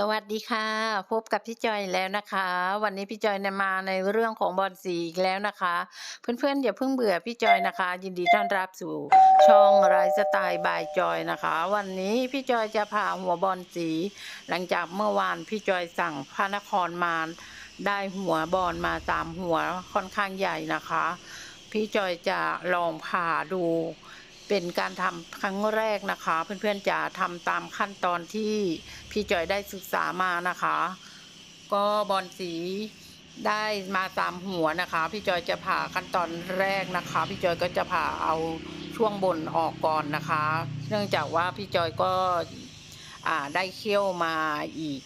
สวัสดีค่ะ พบกับพี่จอยแล้วนะคะ วันนี้พี่จอยนมาในเรื่องของบอลสีอีกแล้วนะคะ เพื่อนๆอย่าเพิ่งเบื่อพี่จอยนะคะ ยินดีต้อนรับสู่ช่องไลฟ์สไตล์บายจอยนะคะ วันนี้พี่จอยจะพาหัวบอลสี หลังจากเมื่อวานพี่จอยสั่งพระนครมาได้หัวบอลมาสามหัวค่อนข้างใหญ่นะคะ พี่จอยจะลองผ่าดู เป็นการทำครั้งแรกนะคะ เพื่อนๆจะทำตามขั้นตอนที่พี่จอยได้ศึกษามานะคะ ก็บอลสีได้มาตามหัวนะคะ พี่จอยจะผ่าขั้นตอนแรกนะคะ พี่จอยก็จะผ่าเอาช่วงบนออกก่อนนะคะ เนื่องจากว่าพี่จอยก็ได้เขี้ยวมาอีก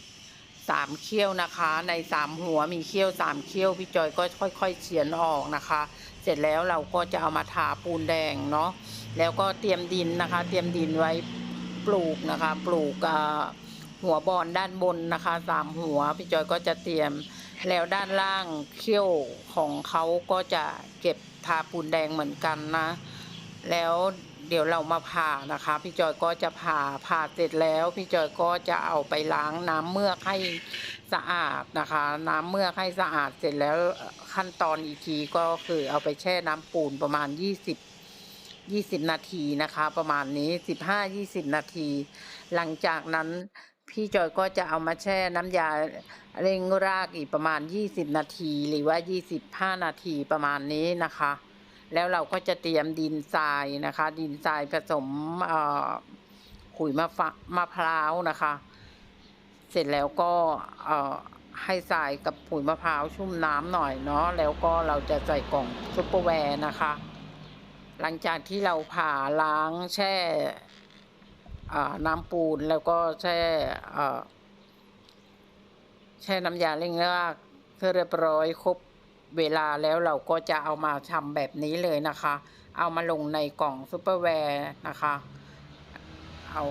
สามเขี้ยวนะคะ ในสามหัวมีเขี้ยวสามเขี้ยวพี่จอยก็ค่อย ๆเฉียนออกนะคะ เสร็จแล้วเราก็จะเอามาทาปูนแดงเนาะแล้วก็เตรียมดินนะคะ เตรียมดินไว้ปลูกนะคะ ปลูกหัวบอนด้านบนนะคะสามหัวพี่จอยก็จะเตรียมแล้วด้านล่างเขี้ยวของเขาก็จะเก็บทาปูนแดงเหมือนกันนะ แล้ว เดี๋ยวเรามาผ่านะคะ พี่จอยก็จะผ่าผ่าเสร็จแล้ว พี่จอยก็จะเอาไปล้างน้ำเมือกให้สะอาดนะคะ น้ำเมือกให้สะอาดเสร็จแล้วขั้นตอนอีกทีก็คือเอาไปแช่น้ำปูนประมาณ 20 20 นาทีนะคะ ประมาณนี้ 15-20 นาที หลังจากนั้นพี่จอยก็จะเอามาแช่น้ำยาเร่งรากอีกประมาณ 20 นาที หรือว่า 25 นาทีประมาณนี้นะคะ แล้วเราก็จะเตรียมดินทรายนะคะ ดินทรายผสมขุยมะฟมะพร้าวนะคะ เสร็จแล้วก็ให้ทรายกับปุ๋ยมะพร้าวชุ่มน้ำหน่อยเนาะแล้วก็เราจะใส่กล่องซุปเปอร์แวร์นะคะ หลังจากที่เราผ่าล้างแช่น้ำปูนแล้วก็แช่แช่น้ำยาเร่งรากเพื่อเรียบร้อยครบ เวลาแล้วเราก็จะเอามาทำแบบนี้เลยนะคะ เอามาลงในกล่องซุปเปอร์แวร์นะคะ เอา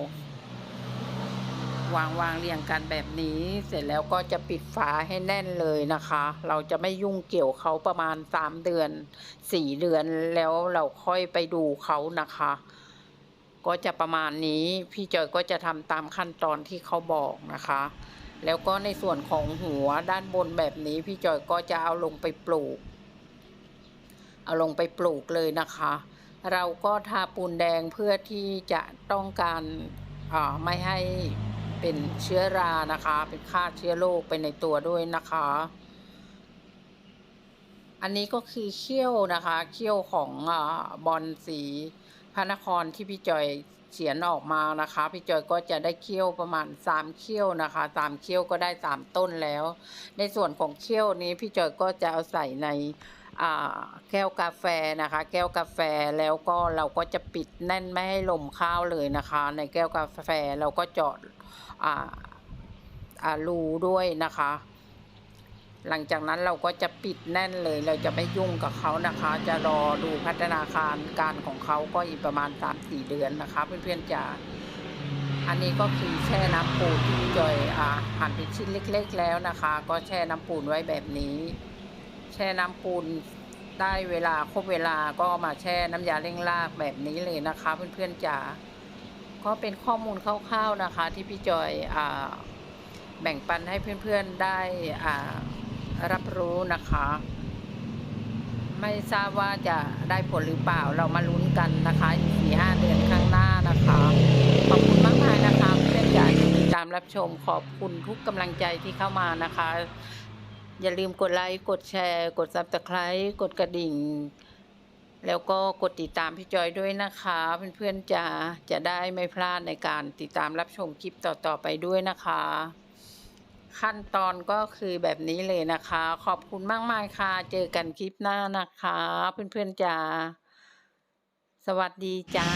วางวางเรียงกันแบบนี้ เสร็จแล้วก็จะปิดฝาให้แน่นเลยนะคะ เราจะไม่ยุ่งเกี่ยวเขาประมาณสามเดือนสี่เดือนแล้วเราค่อยไปดูเขานะคะ ก็จะประมาณนี้พี่จอยก็จะทำตามขั้นตอนที่เขาบอกนะคะ แล้วก็ในส่วนของหัวด้านบนแบบนี้ พี่จอยก็จะเอาลงไปปลูก เอาลงไปปลูกเลยนะคะ เราก็ทาปูนแดงเพื่อที่จะต้องการอ่าไม่ให้เป็นเชื้อรานะคะ เป็นฆ่าเชื้อโรคไปในตัวด้วยนะคะ อันนี้ก็คือเขี้ยวนะคะ เขี้ยวของอาบอลสี พระนครที่พี่จอยเขียนออกมานะคะ พี่จอยก็จะได้เขี้ยวประมาณสามเขี้ยวนะคะสามเขี้ยวก็ได้สามต้นแล้ว ในส่วนของเขี้ยวนี้พี่จอยก็จะเอาใส่ในแก้วกาแฟนะคะ แก้วกาแฟแล้วก็เราก็จะปิดแน่นไม่ให้ลมเข้าวเลยนะคะ ในแก้วกาแฟเราก็เจาะอ่าอ่ารูด้วยนะคะ หลังจากนั้นเราก็จะปิดแน่นเลย เราจะไม่ยุ่งกับเขานะคะ จะรอดูพัฒนาการการของเขาก็อีกประมาณ 3-4 เดือนนะคะ เพื่อนๆจะอันนี้ก็คือแช่น้ำปูนที่พี่จอยอ่าหั่นเป็นชิ้นเล็ก ๆ แล้วนะคะ ก็แช่น้ำปูนไว้แบบนี้ แช่น้ำปูนได้เวลาครบเวลาก็มาแช่น้ำยาเร่งรากแบบนี้เลยนะคะ เพื่อนๆจ๋าก็เป็นข้อมูลคร่าวๆนะคะ ที่พี่จอยอ่าแบ่งปันให้เพื่อนๆได้อ่า รับรู้นะคะ ไม่ทราบว่าจะได้ผลหรือเปล่าเรามาลุ้นกันนะคะอีกสี่ห้าเดือนข้างหน้านะคะ ขอบคุณมากมายนะคะเพื่อนอยากติดตามรับชมขอบคุณทุกกำลังใจที่เข้ามานะคะ อย่าลืมกดไลค์กดแชร์ กดซับสไคร b ์กดกระดิ่งแล้วก็กดติดตามพี่จอยด้วยนะคะ เพื่อนๆจะจะได้ไม่พลาดในการติดตามรับชมคลิปต่อๆไปด้วยนะคะ ขั้นตอนก็คือแบบนี้เลยนะคะ ขอบคุณมากมายค่ะ เจอกันคลิปหน้านะคะ เพื่อนๆจ้าสวัสดีจ้า